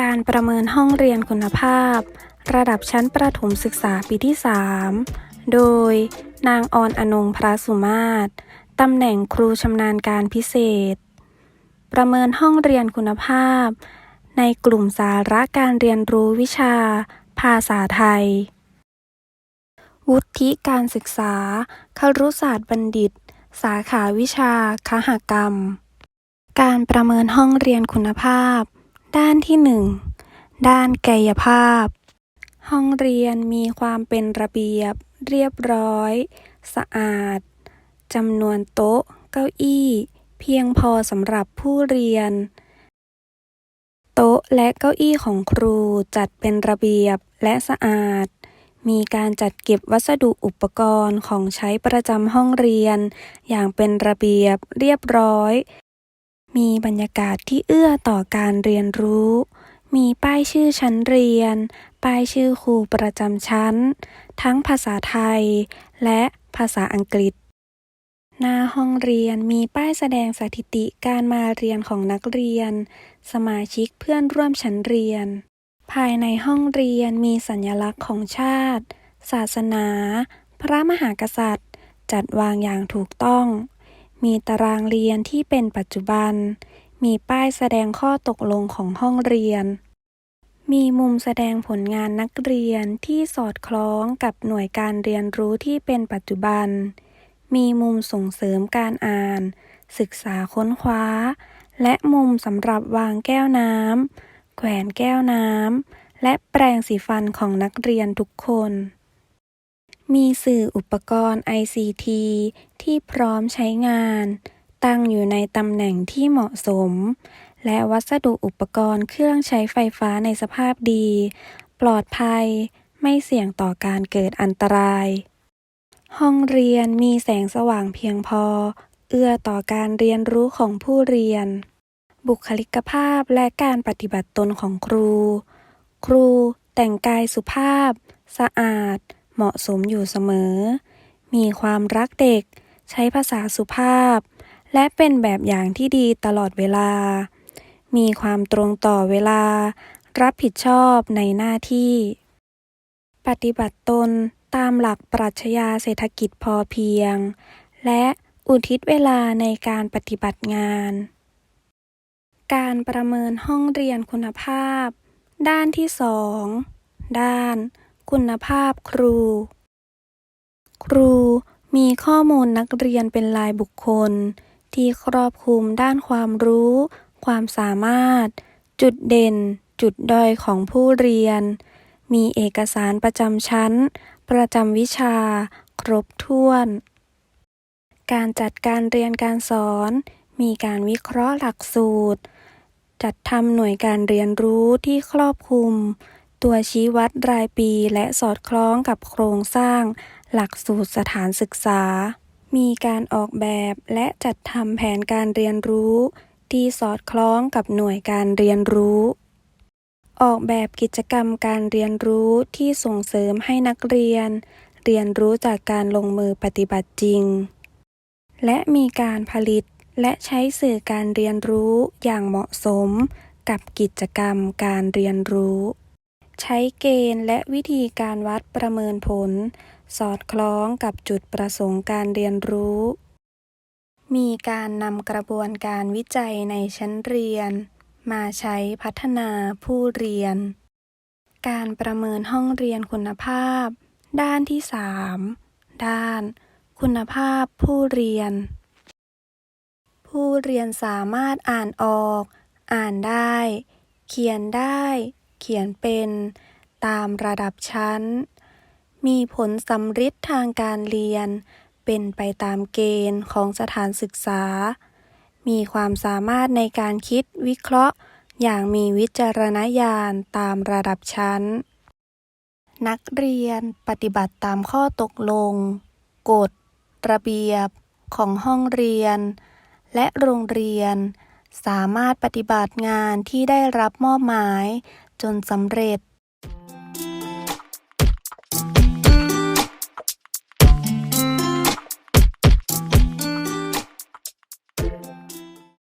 การประเมินห้องเรียนคุณภาพ ระดับชั้นประถมศึกษาปีที่ 3 โดย นางออนอนงพระสุมาศตำแหน่งครูชำนาญการพิเศษ ประเมินห้องเรียนคุณภาพ ในกลุ่มสาระการเรียนรู้วิชา ภาษาไทย วุฒิการศึกษาครุศาสตร์บัณฑิต สาขาวิชาคหกรรม การประเมินห้องเรียนคุณภาพ ด้านที่1ด้านกายภาพ ห้องเรียนมีความเป็นระเบียบ เรียบร้อย สะอาดจำนวนโต๊ะ เก้าอี้ เพียงพอสำหรับผู้เรียน โต๊ะและเก้าอี้ของครูจัดเป็นระเบียบและสะอาด มีการจัดเก็บวัสดุอุปกรณ์ของใช้ประจำห้องเรียน อย่างเป็นระเบียบเรียบร้อย มีบรรยากาศที่เอื้อต่อการเรียนรู้ มีป้ายชื่อชั้นเรียน ป้ายชื่อครูประจำชั้น ทั้งภาษาไทย และภาษาอังกฤษ หน้าห้องเรียนมีป้ายแสดงสถิติการมาเรียนของนักเรียน สมาชิกเพื่อนร่วมชั้นเรียน ภายในห้องเรียนมีสัญลักษณ์ของชาติ ศาสนา พระมหากษัตริย์ จัดวางอย่างถูกต้อง มีตารางเรียนที่เป็นปัจจุบัน มีป้ายแสดงข้อตกลงของห้องเรียน มีมุมแสดงผลงานนักเรียนที่สอดคล้องกับหน่วยการเรียนรู้ที่เป็นปัจจุบัน มีมุมส่งเสริมการอ่าน ศึกษาค้นคว้า และมุมสำหรับวางแก้วน้ำแขวนแก้วน้ำและแปรงสีฟันของนักเรียนทุกคน มีสื่ออุปกรณ์ ICT ที่พร้อมใช้งาน ตั้งอยู่ในตำแหน่งที่เหมาะสม และวัสดุอุปกรณ์เครื่องใช้ไฟฟ้าในสภาพดี ปลอดภัย ไม่เสี่ยงต่อการเกิดอันตราย ห้องเรียนมีแสงสว่างเพียงพอ เอื้อต่อการเรียนรู้ของผู้เรียน บุคลิกภาพและการปฏิบัติตนของครู ครูแต่งกายสุภาพ สะอาด เหมาะสมอยู่เสมอ มีความรักเด็ก ใช้ภาษาสุภาพ และเป็นแบบอย่างที่ดีตลอดเวลา มีความตรงต่อเวลา รับผิดชอบในหน้าที่ ปฏิบัติตนตามหลักปรัชญาเศรษฐกิจพอเพียง และอุทิศเวลาในการปฏิบัติงาน การประเมินห้องเรียนคุณภาพ ด้านที่ 2 ด้าน คุณภาพครู ครูมีข้อมูลนักเรียนเป็นรายบุคคล ที่ครอบคลุมด้านความรู้ ความสามารถ จุดเด่น จุดด้อยของผู้เรียน มีเอกสารประจำชั้น ประจำวิชา ครบถ้วน การจัดการเรียนการสอน มีการวิเคราะห์หลักสูตร จัดทำหน่วยการเรียนรู้ที่ครอบคลุม ตัวชี้วัดรายปีและสอดคล้องกับโครงสร้าง หลักสูตรสถานศึกษา มีการออกแบบและจัดทำแผนการเรียนรู้ ที่สอดคล้องกับหน่วยการเรียนรู้ ออกแบบกิจกรรมการเรียนรู้ที่ส่งเสริมให้นักเรียน เรียนรู้จากการลงมือปฏิบัติจริง และมีการผลิตและใช้สื่อการเรียนรู้อย่างเหมาะสม กับกิจกรรมการเรียนรู้ ใช้เกณฑ์และวิธีการวัดประเมินผล สอดคล้องกับจุดประสงค์การเรียนรู้ มีการนำกระบวนการวิจัยในชั้นเรียน มาใช้พัฒนาผู้เรียน การประเมินห้องเรียนคุณภาพ ด้านที่ 3 ด้าน คุณภาพผู้เรียน ผู้เรียนสามารถอ่านออก อ่านได้ เขียนได้ เขียนเป็นตามระดับชั้น มีผลสำฤทธิ์ทางการเรียน เป็นไปตามเกณฑ์ของสถานศึกษา มีความสามารถในการคิดวิเคราะห์ อย่างมีวิจารณญาณตามระดับชั้น นักเรียนปฏิบัติตามข้อตกลง กฎ ระเบียบของห้องเรียน และโรงเรียน สามารถปฏิบัติงานที่ได้รับมอบหมาย จนสำเร็จ